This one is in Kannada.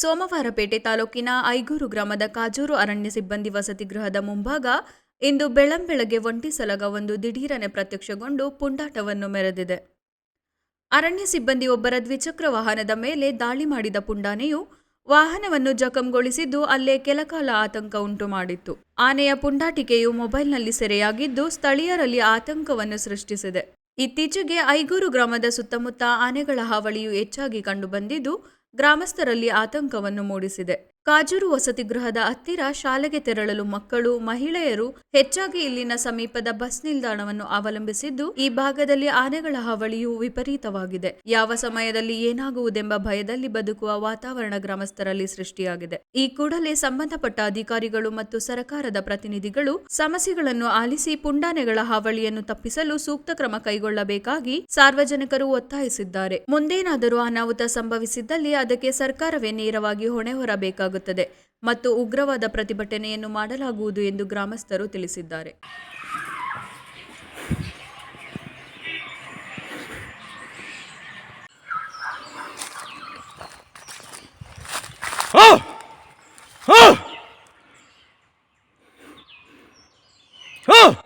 ಸೋಮವಾರಪೇಟೆ ತಾಲೂಕಿನ ಐಗೂರು ಗ್ರಾಮದ ಕಾಜೂರು ಅರಣ್ಯ ಸಿಬ್ಬಂದಿ ವಸತಿ ಗೃಹದ ಮುಂಭಾಗ ಇಂದು ಬೆಳಂಬೆಳಗ್ಗೆ ಒಂಟಿ ಸಲಗ ಒಂದು ದಿಢೀರನೆ ಪ್ರತ್ಯಕ್ಷಗೊಂಡು ಪುಂಡಾಟವನ್ನು ಮೆರೆದಿದೆ. ಅರಣ್ಯ ಸಿಬ್ಬಂದಿ ಒಬ್ಬರ ದ್ವಿಚಕ್ರ ವಾಹನದ ಮೇಲೆ ದಾಳಿ ಮಾಡಿದ ಪುಂಡಾನೆಯು ವಾಹನವನ್ನು ಜಖಂಗೊಳಿಸಿದ್ದು ಅಲ್ಲೇ ಕೆಲಕಾಲ ಆತಂಕ ಉಂಟು ಮಾಡಿತ್ತು. ಆನೆಯ ಪುಂಡಾಟಿಕೆಯು ಮೊಬೈಲ್ನಲ್ಲಿ ಸೆರೆಯಾಗಿದ್ದು ಸ್ಥಳೀಯರಲ್ಲಿ ಆತಂಕವನ್ನು ಸೃಷ್ಟಿಸಿದೆ. ಇತ್ತೀಚೆಗೆ ಐಗೂರು ಗ್ರಾಮದ ಸುತ್ತಮುತ್ತ ಆನೆಗಳ ಹಾವಳಿಯು ಹೆಚ್ಚಾಗಿ ಕಂಡುಬಂದಿದ್ದು ಗ್ರಾಮಸ್ಥರಲ್ಲಿ ಆತಂಕವನ್ನು ಮೂಡಿಸಿದೆ. ಕಾಜೂರು ವಸತಿ ಗೃಹದ ಹತ್ತಿರ ಶಾಲೆಗೆ ತೆರಳಲು ಮಕ್ಕಳು, ಮಹಿಳೆಯರು ಹೆಚ್ಚಾಗಿ ಇಲ್ಲಿನ ಸಮೀಪದ ಬಸ್ ನಿಲ್ದಾಣವನ್ನು ಅವಲಂಬಿಸಿದ್ದು, ಈ ಭಾಗದಲ್ಲಿ ಆನೆಗಳ ಹಾವಳಿಯು ವಿಪರೀತವಾಗಿದೆ. ಯಾವ ಸಮಯದಲ್ಲಿ ಏನಾಗುವುದೆಂಬ ಭಯದಲ್ಲಿ ಬದುಕುವ ವಾತಾವರಣ ಗ್ರಾಮಸ್ಥರಲ್ಲಿ ಸೃಷ್ಟಿಯಾಗಿದೆ. ಈ ಕೂಡಲೇ ಸಂಬಂಧಪಟ್ಟ ಅಧಿಕಾರಿಗಳು ಮತ್ತು ಸರ್ಕಾರದ ಪ್ರತಿನಿಧಿಗಳು ಸಮಸ್ಯೆಗಳನ್ನು ಆಲಿಸಿ ಪುಂಡಾನೆಗಳ ಹಾವಳಿಯನ್ನು ತಪ್ಪಿಸಲು ಸೂಕ್ತ ಕ್ರಮ ಕೈಗೊಳ್ಳಬೇಕಾಗಿ ಸಾರ್ವಜನಿಕರು ಒತ್ತಾಯಿಸಿದ್ದಾರೆ. ಮುಂದೇನಾದರೂ ಅನಾಹುತ ಸಂಭವಿಸಿದ್ದಲ್ಲಿ ಅದಕ್ಕೆ ಸರ್ಕಾರವೇ ನೇರವಾಗಿ ಹೊಣೆ ಹೊರಬೇಕಾಗುತ್ತದೆ. ಮಾಡಲಾಗುತ್ತದೆ ಮತ್ತು ಉಗ್ರವಾದ ಪ್ರತಿಭಟನೆಯನ್ನು ಮಾಡಲಾಗುವುದು ಎಂದು ಗ್ರಾಮಸ್ಥರು ತಿಳಿಸಿದ್ದಾರೆ. Oh!